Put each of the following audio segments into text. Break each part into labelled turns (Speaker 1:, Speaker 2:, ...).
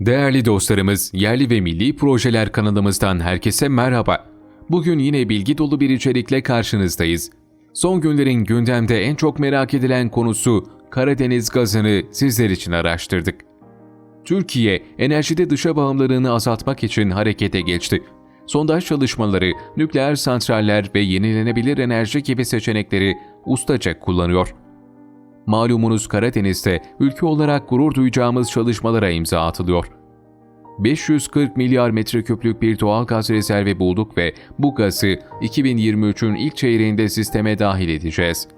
Speaker 1: Değerli dostlarımız, yerli ve milli projeler kanalımızdan herkese merhaba. Bugün yine bilgi dolu bir içerikle karşınızdayız. Son günlerin gündemde en çok merak edilen konusu Karadeniz gazını sizler için araştırdık. Türkiye, enerjide dışa bağımlılığını azaltmak için harekete geçti. Sondaj çalışmaları, nükleer santraller ve yenilenebilir enerji gibi seçenekleri ustaca kullanıyor. Malumunuz Karadeniz'de ülke olarak gurur duyacağımız çalışmalara imza atılıyor. 540 milyar metreküplük bir doğal gaz rezervi bulduk ve bu gazı 2023'ün ilk çeyreğinde sisteme dahil edeceğiz.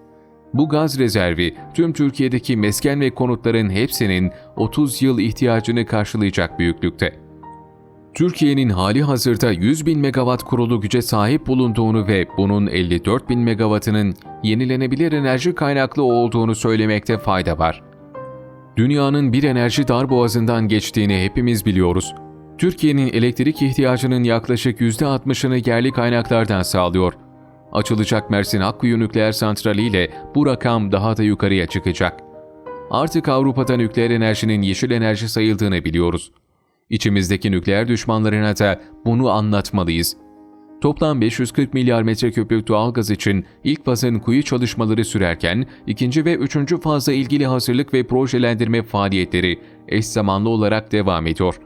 Speaker 1: Bu gaz rezervi tüm Türkiye'deki mesken ve konutların hepsinin 30 yıl ihtiyacını karşılayacak büyüklükte. Türkiye'nin hali hazırda 100 bin megawatt kurulu güce sahip bulunduğunu ve bunun 54 bin megawattının yenilenebilir enerji kaynaklı olduğunu söylemekte fayda var. Dünyanın bir enerji darboğazından geçtiğini hepimiz biliyoruz. Türkiye'nin elektrik ihtiyacının yaklaşık %60'ını yerli kaynaklardan sağlıyor. Açılacak Mersin Akkuyu Nükleer Santrali ile bu rakam daha da yukarıya çıkacak. Artık Avrupa'da nükleer enerjinin yeşil enerji sayıldığını biliyoruz. İçimizdeki nükleer düşmanlarına da bunu anlatmalıyız. Toplam 540 milyar metreküplük doğalgaz için ilk fazın kuyu çalışmaları sürerken ikinci ve üçüncü fazla ilgili hazırlık ve projelendirme faaliyetleri eş zamanlı olarak devam ediyor.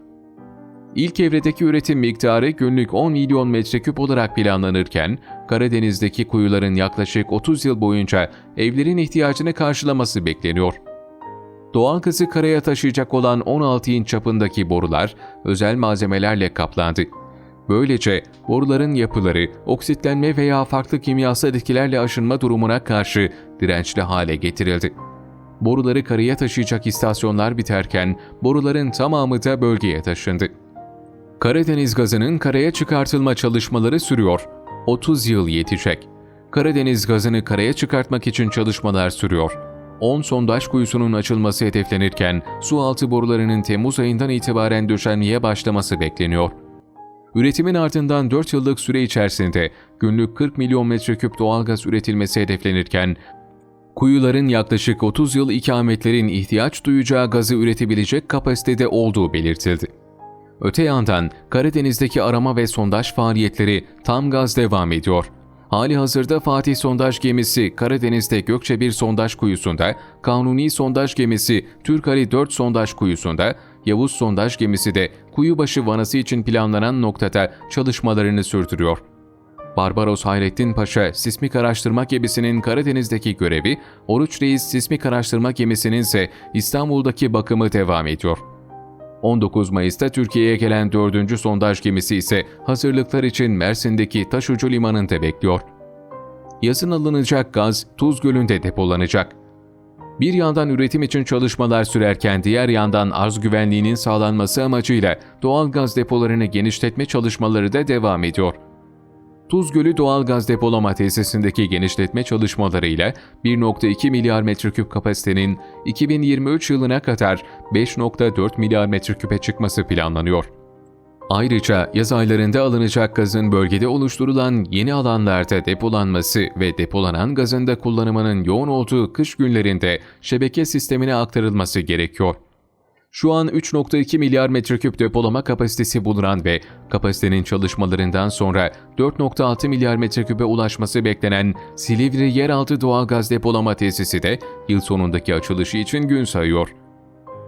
Speaker 1: İlk evredeki üretim miktarı günlük 10 milyon metreküp olarak planlanırken, Karadeniz'deki kuyuların yaklaşık 30 yıl boyunca evlerin ihtiyacını karşılaması bekleniyor. Doğalgazı karaya taşıyacak olan 16 inç çapındaki borular özel malzemelerle kaplandı. Böylece boruların yapıları oksitlenme veya farklı kimyasal etkilerle aşınma durumuna karşı dirençli hale getirildi. Boruları karaya taşıyacak istasyonlar biterken boruların tamamı da bölgeye taşındı. Karadeniz gazının karaya çıkartılma çalışmaları sürüyor. 30 yıl yetecek. Karadeniz gazını karaya çıkartmak için çalışmalar sürüyor. 10 sondaj kuyusunun açılması hedeflenirken su altı borularının Temmuz ayından itibaren döşenmeye başlaması bekleniyor. Üretimin ardından 4 yıllık süre içerisinde günlük 40 milyon metreküp doğalgaz üretilmesi hedeflenirken, kuyuların yaklaşık 30 yıl ikametlerin ihtiyaç duyacağı gazı üretebilecek kapasitede olduğu belirtildi. Öte yandan Karadeniz'deki arama ve sondaj faaliyetleri tam gaz devam ediyor. Hali hazırda Fatih sondaj gemisi Karadeniz'de Gökçe 1 sondaj kuyusunda, Kanuni sondaj gemisi Türkali 4 sondaj kuyusunda, Yavuz sondaj gemisi de Kuyubaşı vanası için planlanan noktada çalışmalarını sürdürüyor. Barbaros Hayrettin Paşa Sismik Araştırma Gemisi'nin Karadeniz'deki görevi, Oruç Reis Sismik Araştırma Gemisi'nin ise İstanbul'daki bakımı devam ediyor. 19 Mayıs'ta Türkiye'ye gelen 4. sondaj gemisi ise hazırlıklar için Mersin'deki Taşucu Limanı'nda bekliyor. Yazın alınacak gaz Tuz Gölü'nde depolanacak. Bir yandan üretim için çalışmalar sürerken diğer yandan arz güvenliğinin sağlanması amacıyla doğal gaz depolarını genişletme çalışmaları da devam ediyor. Tuz Gölü Doğal Gaz Depolama Tesisindeki genişletme çalışmalarıyla 1.2 milyar metreküp kapasitenin 2023 yılına kadar 5.4 milyar metreküpe çıkması planlanıyor. Ayrıca yaz aylarında alınacak gazın bölgede oluşturulan yeni alanlarda depolanması ve depolanan gazın da kullanımının yoğun olduğu kış günlerinde şebeke sistemine aktarılması gerekiyor. Şu an 3.2 milyar metreküp depolama kapasitesi bulunan ve kapasitenin çalışmalarından sonra 4.6 milyar metreküpe ulaşması beklenen Silivri Yeraltı Doğalgaz Depolama Tesisi de yıl sonundaki açılışı için gün sayıyor.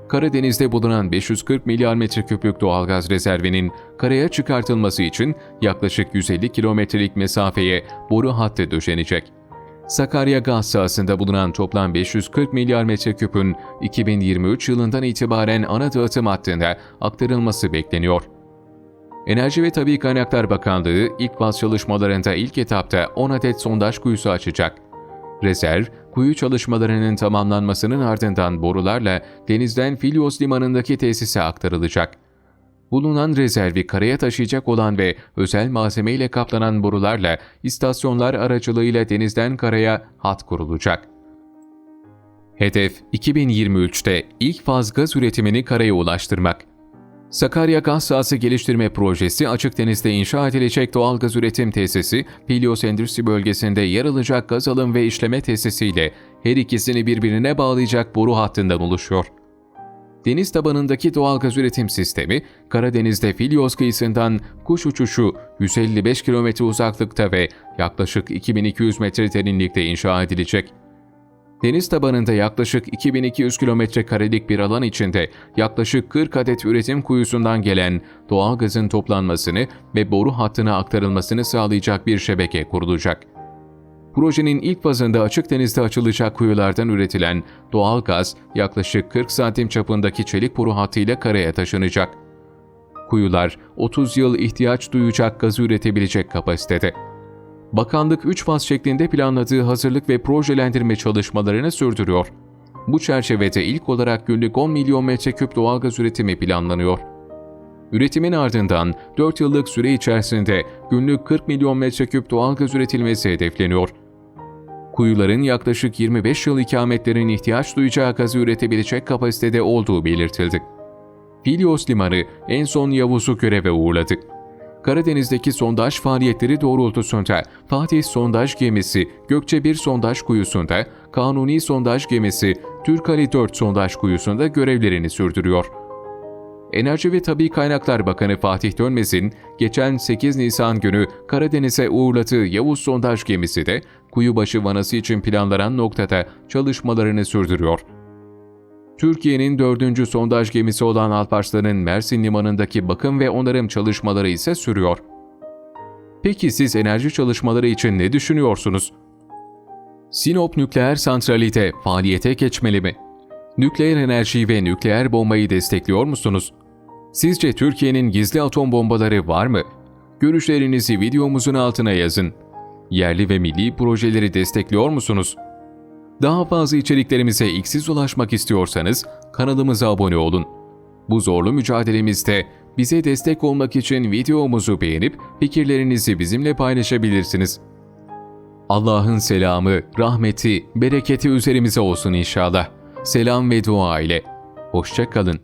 Speaker 1: Karadeniz'de bulunan 540 milyar metreküplük doğalgaz rezervinin karaya çıkartılması için yaklaşık 150 kilometrelik mesafeye boru hattı döşenecek. Sakarya gaz sahasında bulunan toplam 540 milyar metreküpün 2023 yılından itibaren ana dağıtım hattına aktarılması bekleniyor. Enerji ve Tabi Kaynaklar Bakanlığı ilk faz çalışmalarında ilk etapta 10 adet sondaj kuyusu açacak. Rezerv, kuyu çalışmalarının tamamlanmasının ardından borularla denizden Filyos limanındaki tesise aktarılacak. Bulunan rezervi karaya taşıyacak olan ve özel malzeme ile kaplanan borularla istasyonlar aracılığıyla denizden karaya hat kurulacak. Hedef 2023'te ilk faz gaz üretimini karaya ulaştırmak. Sakarya Gaz Sahası Geliştirme Projesi açık denizde inşa edilecek doğal gaz üretim tesisi, Helios Endüstri bölgesinde yer alacak gaz alım ve işleme tesisiyle her ikisini birbirine bağlayacak boru hattından oluşuyor. Deniz tabanındaki doğalgaz üretim sistemi, Karadeniz'de Filyos kıyısından kuş uçuşu 155 kilometre uzaklıkta ve yaklaşık 2200 metre derinlikte inşa edilecek. Deniz tabanında yaklaşık 2200 kilometre karelik bir alan içinde yaklaşık 40 adet üretim kuyusundan gelen doğal gazın toplanmasını ve boru hattına aktarılmasını sağlayacak bir şebeke kurulacak. Projenin ilk fazında açık denizde açılacak kuyulardan üretilen doğal gaz yaklaşık 40 santim çapındaki çelik boru hattıyla karaya taşınacak. Kuyular 30 yıl ihtiyaç duyacak gazı üretebilecek kapasitede. Bakanlık 3 faz şeklinde planladığı hazırlık ve projelendirme çalışmalarını sürdürüyor. Bu çerçevede ilk olarak günlük 10 milyon metreküp doğalgaz üretimi planlanıyor. Üretimin ardından 4 yıllık süre içerisinde günlük 40 milyon metreküp doğalgaz üretilmesi hedefleniyor. Kuyuların yaklaşık 25 yıl ikametlerin ihtiyaç duyacağı gazı üretebilecek kapasitede olduğu belirtildi. Filyos Limanı en son Yavuz'u göreve uğurladı. Karadeniz'deki sondaj faaliyetleri doğrultusunda Fatih Sondaj Gemisi Gökçe 1 Sondaj Kuyusu'nda, Kanuni Sondaj Gemisi Türkali 4 Sondaj Kuyusu'nda görevlerini sürdürüyor. Enerji ve Tabi Kaynaklar Bakanı Fatih Dönmez'in geçen 8 Nisan günü Karadeniz'e uğurladığı Yavuz sondaj gemisi de kuyubaşı vanası için planlanan noktada çalışmalarını sürdürüyor. Türkiye'nin dördüncü sondaj gemisi olan Alparslan'ın Mersin Limanı'ndaki bakım ve onarım çalışmaları ise sürüyor. Peki siz enerji çalışmaları için ne düşünüyorsunuz? Sinop Nükleer Santrali de faaliyete geçmeli mi? Nükleer enerjiyi ve nükleer bombayı destekliyor musunuz? Sizce Türkiye'nin gizli atom bombaları var mı? Görüşlerinizi videomuzun altına yazın. Yerli ve milli projeleri destekliyor musunuz? Daha fazla içeriklerimize iksiz ulaşmak istiyorsanız kanalımıza abone olun. Bu zorlu mücadelemizde bize destek olmak için videomuzu beğenip fikirlerinizi bizimle paylaşabilirsiniz. Allah'ın selamı, rahmeti, bereketi üzerimize olsun inşallah. Selam ve dua ile. Hoşça kalın.